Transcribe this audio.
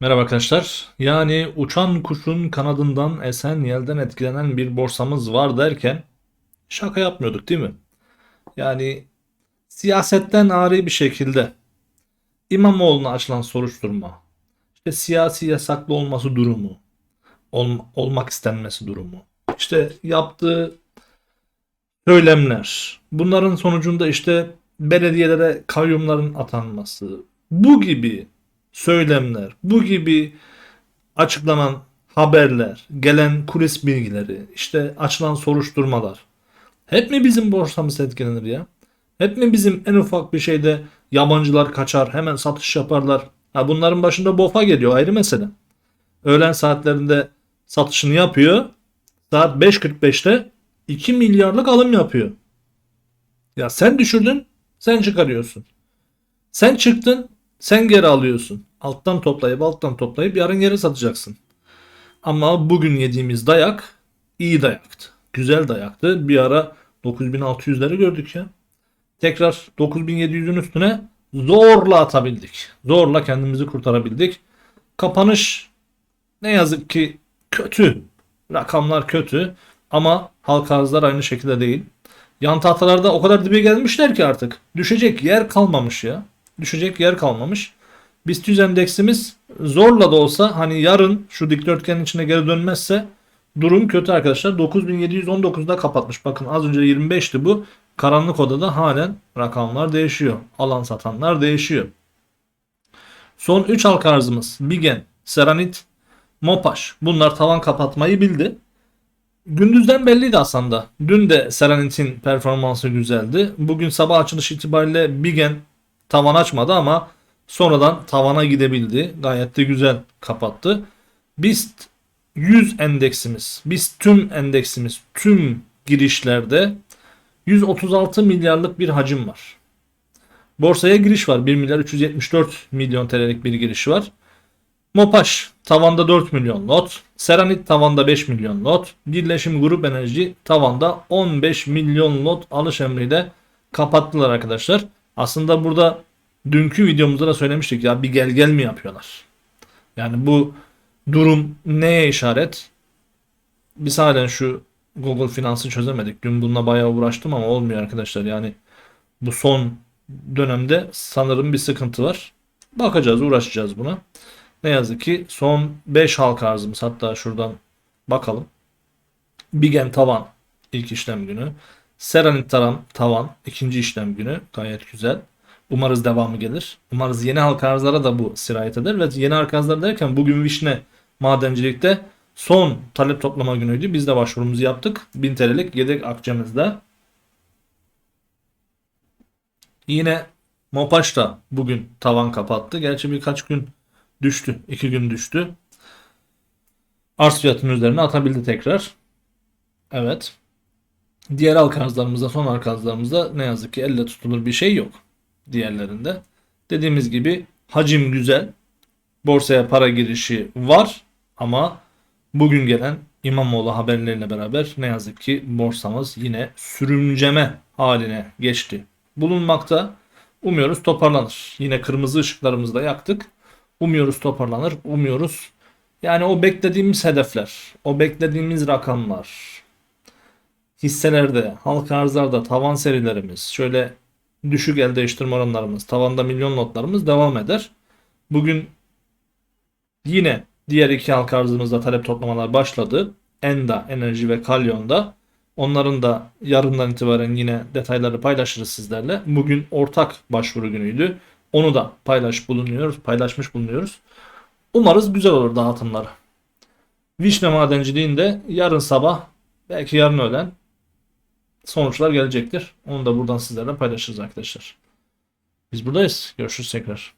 Merhaba arkadaşlar. Yani uçan kuşun kanadından esen yelden etkilenen bir borsamız var derken şaka yapmıyorduk değil mi? Yani siyasetten ari bir şekilde İmamoğlu'na açılan soruşturma, işte siyasi yasaklı olması durumu, ol- olmak istenmesi durumu, işte yaptığı söylemler, bunların sonucunda işte belediyelere kayyumların atanması, bu gibi söylemler, bu gibi açıklanan haberler, gelen kulis bilgileri, işte açılan soruşturmalar hep mi bizim borsamız etkilenir ya? Hep mi bizim en ufak bir şeyde yabancılar kaçar, hemen satış yaparlar? Ha bunların başında BOFA geliyor ayrı mesele. Öğlen saatlerinde satışını yapıyor. Saat 5.45'te 2 milyarlık alım yapıyor. Ya sen düşürdün, sen çıkarıyorsun. Sen çıktın, sen geri alıyorsun. Alttan toplayıp alttan toplayıp yarın geri satacaksın. Ama bugün yediğimiz dayak iyi dayaktı. Güzel dayaktı. Bir ara 9600'leri gördük ya. Tekrar 9700'ün üstüne zorla atabildik. Zorla kendimizi kurtarabildik. Kapanış ne yazık ki kötü. Rakamlar kötü ama halka arzlar aynı şekilde değil. Yan tahtalarda o kadar dibe gelmişler ki artık. Düşecek yer kalmamış ya. Düşecek yer kalmamış. BIST 100 endeksimiz zorla da olsa hani yarın şu dikdörtgenin içine geri dönmezse durum kötü arkadaşlar. 9719'da kapatmış. Bakın az önce 25'ti bu. Karanlık odada halen rakamlar değişiyor. Alan satanlar değişiyor. Son 3 halka arzımız Bigen, Seranit, Mopaş. Bunlar tavan kapatmayı bildi. Gündüzden belliydi aslında. Dün de Seranit'in performansı güzeldi. Bugün sabah açılış itibariyle Bigen tavan açmadı ama sonradan tavana gidebildi. Gayet de güzel kapattı. BIST 100 endeksimiz, BIST tüm endeksimiz tüm girişlerde 136 milyarlık bir hacim var. Borsaya giriş var. 1 milyar 374 milyon TL'lik bir giriş var. Mopaş tavanda 4 milyon lot. Seranit tavanda 5 milyon lot. Birleşim Grup Enerji tavanda 15 milyon lot alış emriyle kapattılar arkadaşlar. Aslında burada dünkü videomuzda da söylemiştik ya bir gel gel mi yapıyorlar? Yani bu durum neye işaret? Biz halen şu Google Finans'ı çözemedik. Dün bununla bayağı uğraştım ama olmuyor arkadaşlar. Yani bu son dönemde sanırım bir sıkıntı var. Bakacağız, uğraşacağız buna. Ne yazık ki son 5 halka arzımız hatta şuradan bakalım. Bigen tavan ilk işlem günü. Seranit tavan ikinci işlem günü gayet güzel. Umarız devamı gelir. Umarız yeni halka arzlara da bu sirayet eder ve yeni halka arzlar derken bugün Vişne madencilikte son talep toplama günüydü. Biz de başvurumuzu yaptık. 1000 TL'lik yedek akçemizde. Yine Mopaş da bugün tavan kapattı. Gerçi birkaç gün düştü. 2 gün düştü. Arz fiyatının üzerine atabildi tekrar. Evet. Diğer halka arzlarımızda, son halka arzlarımızda ne yazık ki elle tutulur bir şey yok. Diğerlerinde. Dediğimiz gibi hacim güzel. Borsaya para girişi var ama bugün gelen İmamoğlu haberleriyle beraber ne yazık ki borsamız yine sürümceme haline geçti. Bulunmakta. Umuyoruz toparlanır. Yine kırmızı ışıklarımızı da yaktık. Umuyoruz toparlanır. Umuyoruz. Yani o beklediğimiz hedefler, o beklediğimiz rakamlar, hisselerde, halka arzlarda tavan serilerimiz, şöyle düşük el değiştirme oranlarımız, tavanda milyon notlarımız devam eder. Bugün yine diğer iki halka arzımızda talep toplamalar başladı. Enda, Enerji ve Kalyon'da. Onların da yarından itibaren yine detayları paylaşırız sizlerle. Bugün ortak başvuru günüydü. Onu da paylaş bulunuyoruz, paylaşmış bulunuyoruz. Umarız güzel olur dağıtımları. Vişne madenciliğinde yarın sabah belki yarın öğlen sonuçlar gelecektir. Onu da buradan sizlerle paylaşırız arkadaşlar. Biz buradayız. Görüşürüz tekrar.